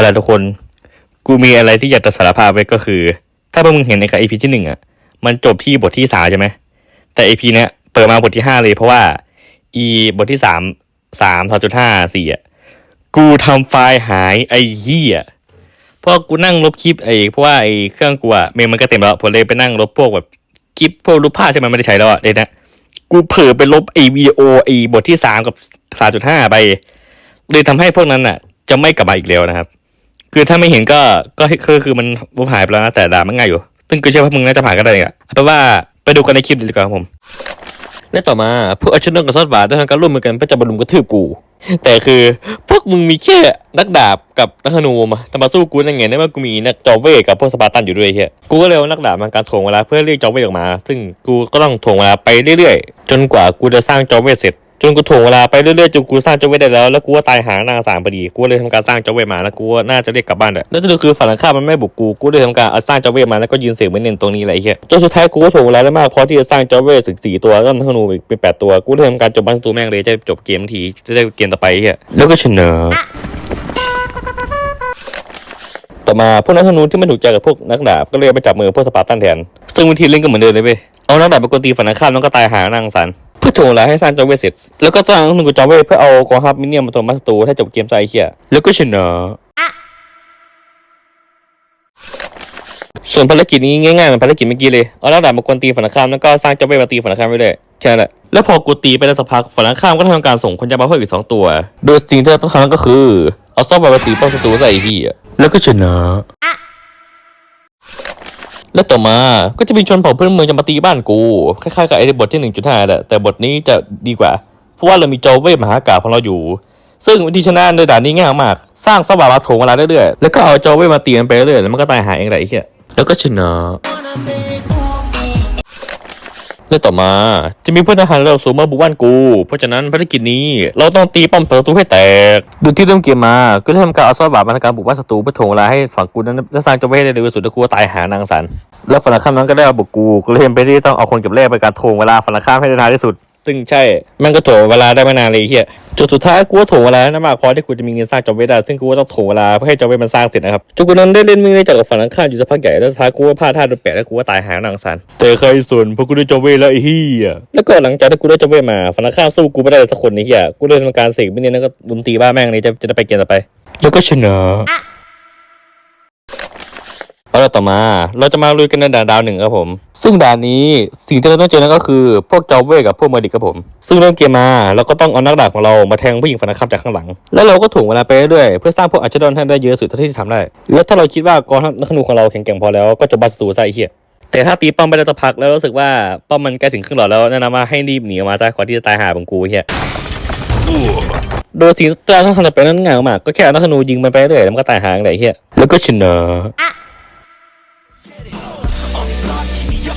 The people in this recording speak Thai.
อะไรทุกคน กูมีอะไรที่อยากจะสารภาพไว้ก็คือ ถ้าพวกมึงเห็นในกับ EP ที่หนึ่งอะ มันจบที่บทที่สามใช่ไหม แต่ EP เนี้ยเปิดมาบทที่ห้าเลยเพราะว่า e บทที่สามสามจุดห้าสี่อะ กูทำไฟล์หายไอ้เหี้ยเพราะกูนั่งลบคลิปไอ้เพราะว่าไอ้เครื่องกูอะเมมมันก็เต็มแล้วผมเลยไปนั่งลบพวกแบบคลิปพวกรูปภาพที่มันไม่ได้ใช้แล้วอะเลยนะกูเผลอไปลบไอ้วิดีโอไอ้บทที่สามกับสามจุดห้าไปเลยทำให้พวกนั้นอะจะไม่กลับมาอีกแล้วนะครับ คือถ้าไม่เห็นก็ก็คือคือมันรูปหายไปแล้วนะแต่ด่ามันง่ายอยู่ ซึ่งกูเชื่อว่ามึงน่าจะผ่านก็ได้อะเอาเป็นว่าไปดูกันในคลิปดีกว่าผมและต่อมาพวกอาชนนกับซอสบาทได้ทำการร่วมมือกันเพื่อจะบรรลุมกระทืบกู แต่คือพวกมึงมีแค่นักดาบกับนักธนูมาจะมาสู้กูได้ไงในเมื่อกูมีนักจอเวกับพวกสปาร์ตันอยู่ด้วยเฮียกูก็เลยเอานักดาบมาการถ่วงเวลาเพื่อเรียกจอเวออกมา ซึ่งกูก็ต้องถ่วงเวลาไปเรื่อยๆ จนกว่ากูจะสร้างจอเวเสร็จ จนกูถ่วงเวลาไปเรื่อยๆจนกูสร้างจอเวทได้แล้วแล้วกูก็ตายหางนางสามพอดีกูเลยทำการสร้างจอเวทมาแล้วกูก็น่าจะเรียกกลับบ้านแหละแล้วจะดูคือฝั่งตรงข้ามันไม่บุกกูกูเลยทำการเอาสร้างจอเวทมาแล้วก็ยืนเสียงไว้เน้นตรงนี้แหละไอ้เฮียจนสุดท้ายกูก็ถ่วงเวลาได้มากพอที่จะสร้างจอเวทสิบสี่ตัวแล้วธนูอีกเป็นแปดตัวกูเลยทำการจบบ้านตูแม่งเลยจะจบเกมทีจะได้เกมต่อไปเฮียแล้วก็ชนะต่อมาพวกนักธนูที่ไม่ถูกใจกับพวกนักดาบก็เลยไปจับมือพวกสปาร์ตันแทน ซึ่งวิธีเล่นก็เหมือนเดิมเลยเว้ยเอานักดาบไปกดตีฝั่งตรงข้ามแล้วก็ตายหานางสันือถ่วงเวลาให้สร้างจอเวเสร็จ แล้วก็สร้างนักธนูกับจอเวทเพื่อเอากองทัพมินเนี่ยนมาตัวมาสตูให้จบเกมใจเคียแล้วก็ชนะส่วนภารกิจนี้ง่ายๆเหมือนภารกิจเมื่อกี้เลย เอานักดาบมากวนตีฝั่งตรงข้ามแล้วก็สร้างจอเวทมาตีฝั่งตรงข้ามไปเลยแค่นั้นแหละแล้วพอกูตีไปได้สักพักฝั่งตรงข้ามก็ทำการส่งคนยามาเพิ่มอีกสองตัว โดยสิ่งที่เราต้องทำก็คือ เอาซ่อฟต์แวร์มาตีป้อมศัตรูใส่พี่แล้วก็ชนะ และต่อมาก็จะมีชนเผ่าเพื่อนเมืองจะมาตีบ้านกู คล้ายๆกับไอ้บทที่หนึ่งจุดห้าแหละแต่บทนี้จะดีกว่า เพราะว่าเรามีจอเวมหากาพของเราอยู่ ซึ่งวิธีชนะในด่านนี้ง่ายมาก สร้างสวาราโถงเวลาเรื่อยๆ แล้วก็เอาจอเวมาตีมันไปเรื่อยๆแล้วมันก็ตายหายเองแหละไอ้เชี่ยแล้วก็ชนะ และต่อมาจะมีพลทหารระดับสูงมาบุกบ้านกู เพราะฉะนั้นภารกิจนี้เราต้องตีป้อมศัตรูให้แตกดูที่เริ่มเกมมาก็จะทำการเอาซอสบาทมาทำการบุกบ้านศัตรูเพื่อถ่วงเวลาให้ฝั่งกูนั้นได้สร้างจอเวทได้เร็วที่สุดแล้วกูก็ตายหานางสัน แล้วฝั่งตรงข้ามนั้นก็ได้เอาบุกกูก็เลยเป็นไปที่ต้องเอาคนเก็บแร่ไปการถ่วงเวลาฝั่งตรงข้ามให้ได้นานที่สุด ซึ่งใช่แมันก็ถ่วงเวลาได้ไม่นานเลยไอ้เฮียจุดสุดท้ายกูก็ถ่วงเวลาได้มากพอที่กูจะมีเงินสร้างจอเวทได้ซึ่งกูก็ต้องถ่วงเวลาเพื่อให้จอเวทมันสร้างเสร็จนะครับจนกูนั้นได้เล่นวิ่งเล่นจากบฝั่งตรงข้ามอยู่สักพักใหญ่แล้วสุดท้ายกูก็พลาดท่าโดนแปะแล้วกูก็ตายหางนางสันแต่ใครส่วนเพราะกูได้จอเวทแล้วไอ้เฮียแล้วก็หลังจากที่กูได้จอเวทมาฝั่งตรงข้ามสู้กูไม่ได้เลยสักคนไอ้เฮียกูเลยทำการเสกไม่เนี่ยแล้วก็ลุมตีบ้าแม่งเลยจะจะได้ไปเกมต่อไป แล้วก็ชนะเอาละต่อมาเราจะมาลุยกันในด่านดาวหนึ่งครับผม ซึ่งด่านนี้สิ่งที่เราต้องเจอนั่นก็คือพวกจอเวกับพวกเมอร์ดิกครับผม ซึ่งเริ่มเกมมาเราก็ต้องเอานักดาบของเรามาแทงผู้หญิงฝั่งตรงข้ามจากข้างหลัง แล้วเราก็ถ่วงเวลาไปเรื่อยๆเพื่อสร้างพวกอัจฉริยะให้ได้เยอะสุดเท่าที่จะทำได้ แล้วถ้าเราคิดว่ากองทัพนักธนูของเราแข็งแกร่งพอแล้วก็จะบัสตูใส่เหี้ยแต่ถ้าตีป้อมไปได้สักพักแล้วรู้สึกว่าป้อมมันใกล้ถึงครึ่งหลอดแล้วแนะนำว่าให้รีบหนีออกมาซะก่อนที่จะตายหาของกูเหี้ยโดยสิ่งที่เราต้องทำไปนั้นง่ายมากก็แค่เอานักธนูยิงมันไปเรื่อยแล้วมันก็ตายหางไหนเหี้ยแล้วก็ชนะ